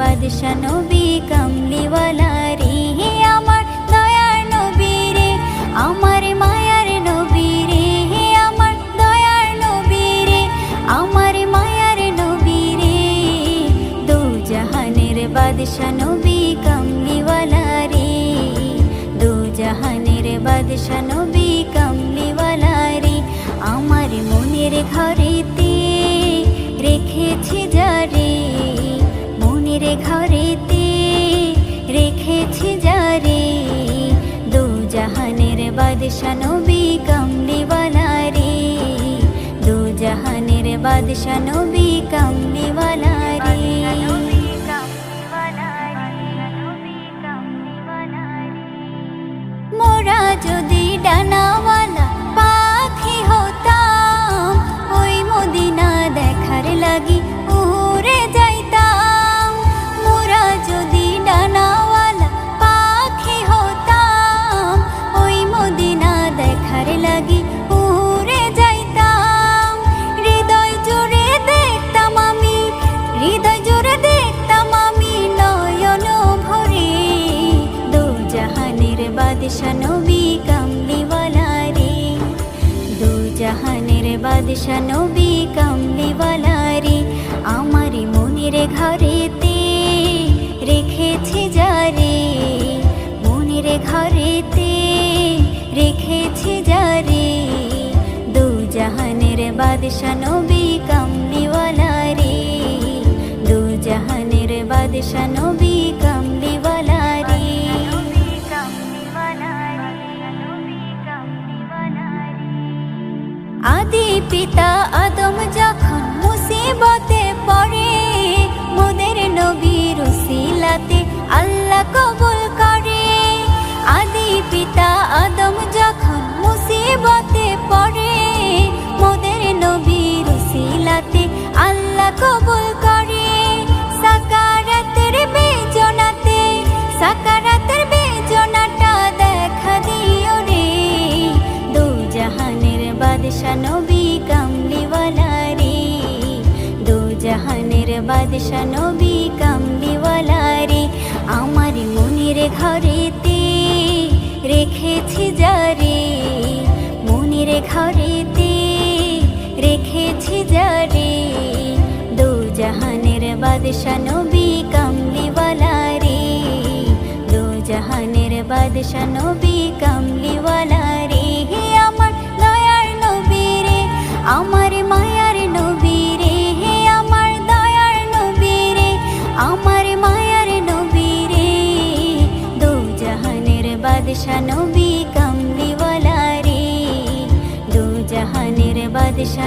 বাদশা নবী কামলিওয়ালারি হে আমার দয়ার নবী রে, আমার মায়ার নবী রে, হে আমার দয়ার নবী রে, আমার মায়ার নবী রে। দু জাহানের বাদশা নবী কামলিওয়ালারি দু জাহানের বাদশা জাহানের বাদশা বাদশা নবী কামলিওয়ালারি দু জাহানের বাদশা নবী কামলিওয়ালারি আদি পিতা আদম যখন মুসিবতে পড়ে মোদের নবীর উসিলাতে আল্লাহ কবুল করে আদি পিতা আদম যখন মুসিবতে পড়ে বাদশা নবী কামলিওয়ালারি দু জাহানের বাদশা নবী কামলিওয়ালারি হে আমার দয়ার নবী রে আমার মায়ার নবী রে হে আমার দয়ার নবী রে আমার মায়ার নবী রে দু জাহানের বাদশা নবী কামলিওয়ালারি দু জাহানের বাদশা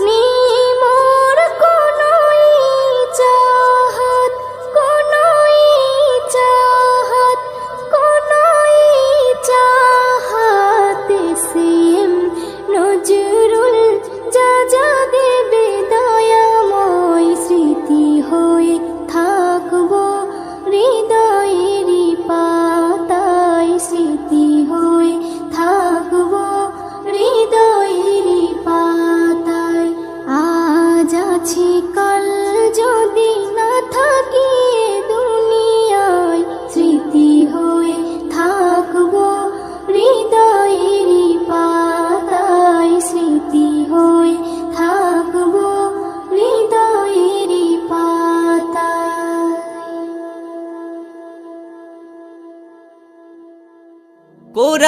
me.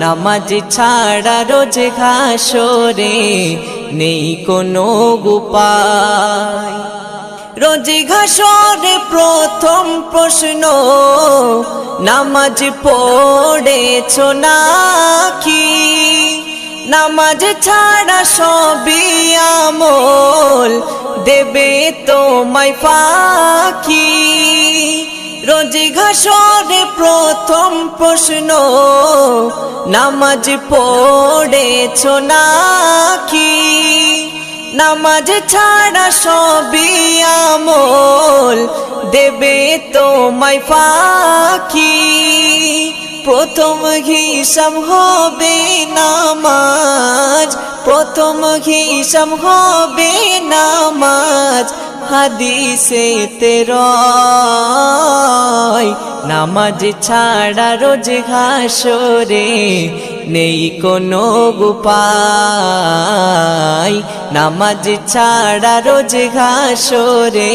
নামাজ ছাড়া রোজ ঘাসরে নেই কোনো উপায়। রোজ ঘাসরে প্রথম প্রশ্ন, নামাজ পড়েছ নাকি? নামাজ ছাড়া সবই আমল দেবে তোমায় ফাঁকি। রোজ ঘাসরে প্রথম প্রশ্ন নামাজ পড়েছ নাকি? নামাজ ছাড়া সবই আমল দেবে তোমায় ফাঁকি। প্রথম হিসাব হবে নামাজ, প্রথম হিসাব হবে নামাজ, হাদিসে তেরয়, নামাজ ছাড়া রোজ ঘাসরে নেই কোনো গুপাই নামাজ ছাড়া রোজ ঘাসরে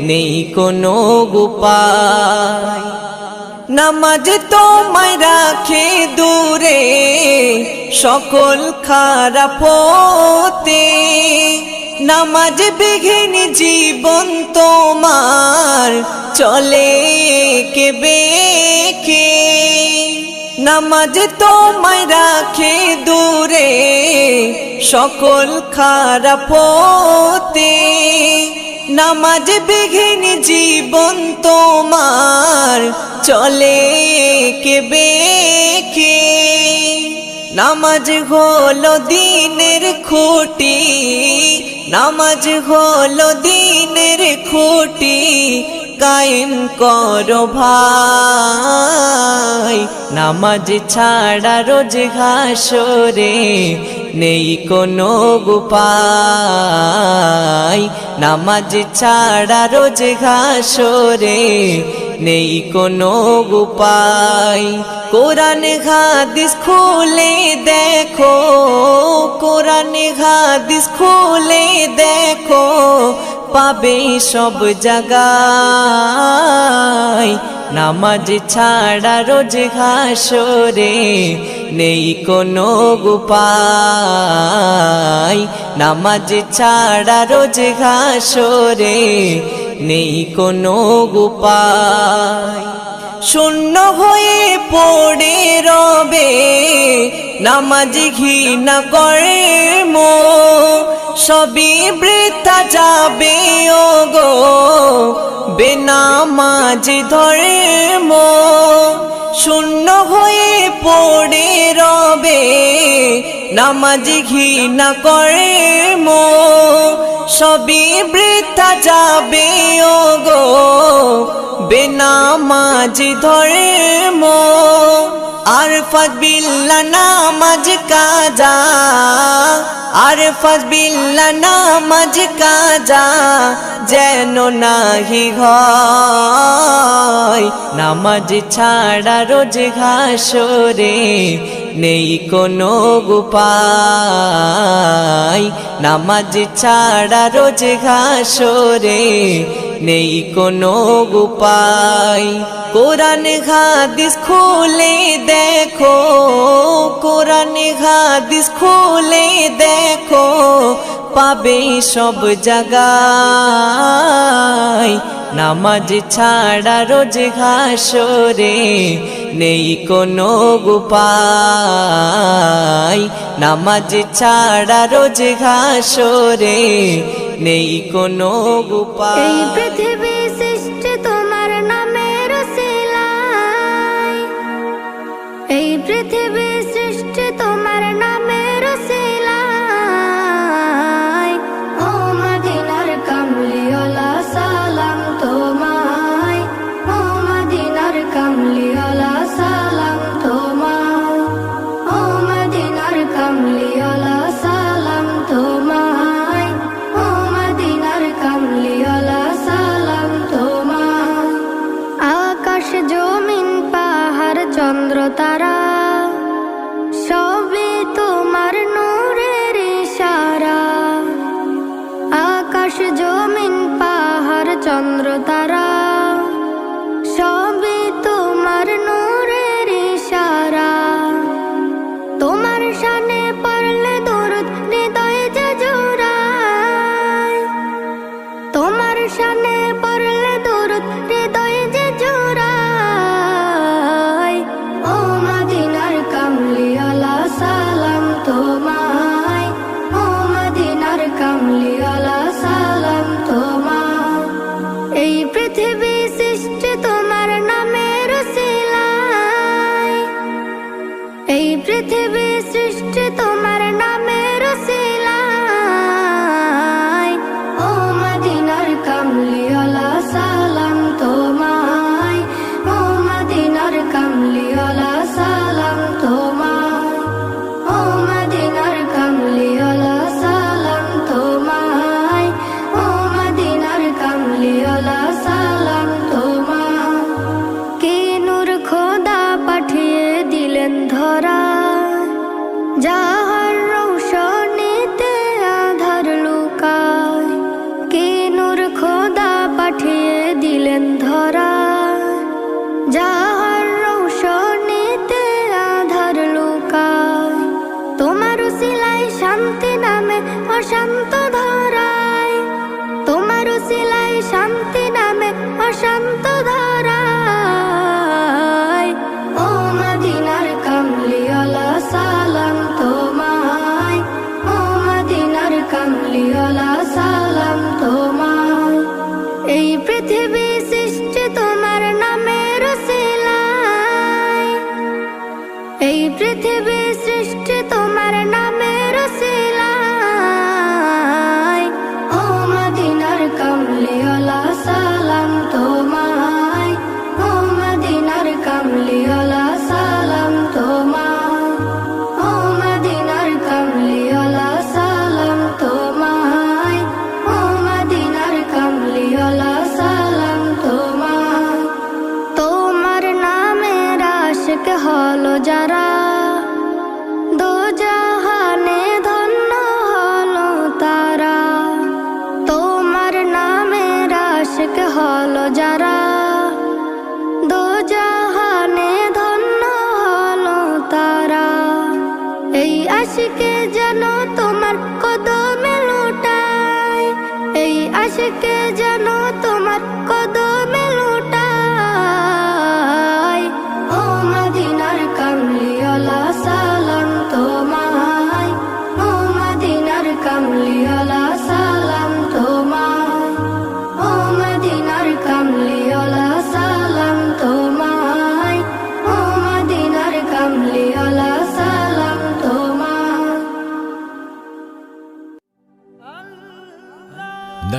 নেই কোনো গুপাই নামাজ তোমায় রাখে দূরে, সকল খারাপ হতে নামাজ বিঘিন জীবন তোমার, চলে কে বেকে। নামাজ তোমায় রাখে দূরে, সকল খারাপ হতে নামাজ বিঘিন জীবন তোমার চলে কে বেকে নামাজ হলো দিনের খুঁটি, নামাজ হলো দিনের খুঁটি, কায়েম করো ভাই। নামাজ ছাড়া রোজ ঘাসরে নেই কোনো গুপাই নামাজ ছাড়া রোজ ঘাসরে নেই কোনো গুপাই কোরআন হাদিস খুলে দেখো, কোরআন হাদিস খুলে দেখো, পাবে সব জায়গায় নামাজ ছাড়া রোজ ঘাসরে নেই কোনো গুপাই নামাজ ছাড়া রোজ ঘাসরে নেই কোনো গুপাই শূন্য হয়ে পড়ে রবে, নামাজ ঘৃণা করে মো। সবই বৃথা যাবে ও গো বেনামাজ ধরে মো। শূন্য হয়ে পড়ে রবে, নামাজ ঘৃণা করে মো, সবই বৃথা যাবে ও গো বেনামাজ ধরে মো। আর ফজবিল্লা নামাজ কাজা আর ফজবিল্লা নামাজ কাজা যেন নাহি হয়। নামাজ ছাড়া রোজ ঘাসরে নেই কোনো গুপাই নামাজ ছাড়া রোজ ঘাসরে নেই কোনো গুপাই কোরআন হাদিস খুলে দেখো হাদিস খুলে দেখো, পাবে সব জায়গায় নামাজ ছাড়া রোজ ঘাসরে নেই কোনো গুপাই নামাজ ছাড়া রোজ ঘাসরে নেই কোনো গুপাই পৃথিবী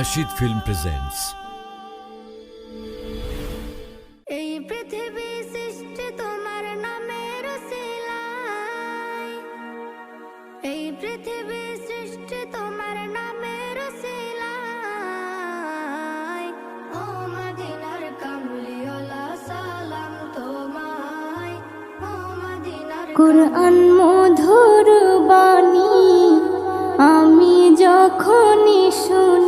রশিদ ফিল্ম প্রেজেন্টস এই পৃথিবী সৃষ্টি তোমার নামের এই পৃথিবী সৃষ্টি তোমার নামের ও মদিনার কামলিওলা সালাম তোমায়। ও মদিনার কোরআন মধুর বাণী আমি যখনই শুনি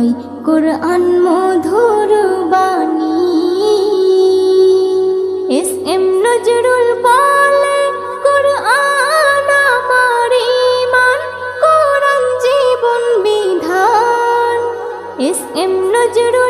তাই কোরআন মধুর বাণী। এস এম নজরুল বলে, কোরআন আমার ইমান কোরআন জীবন বিধান। S M Nazrul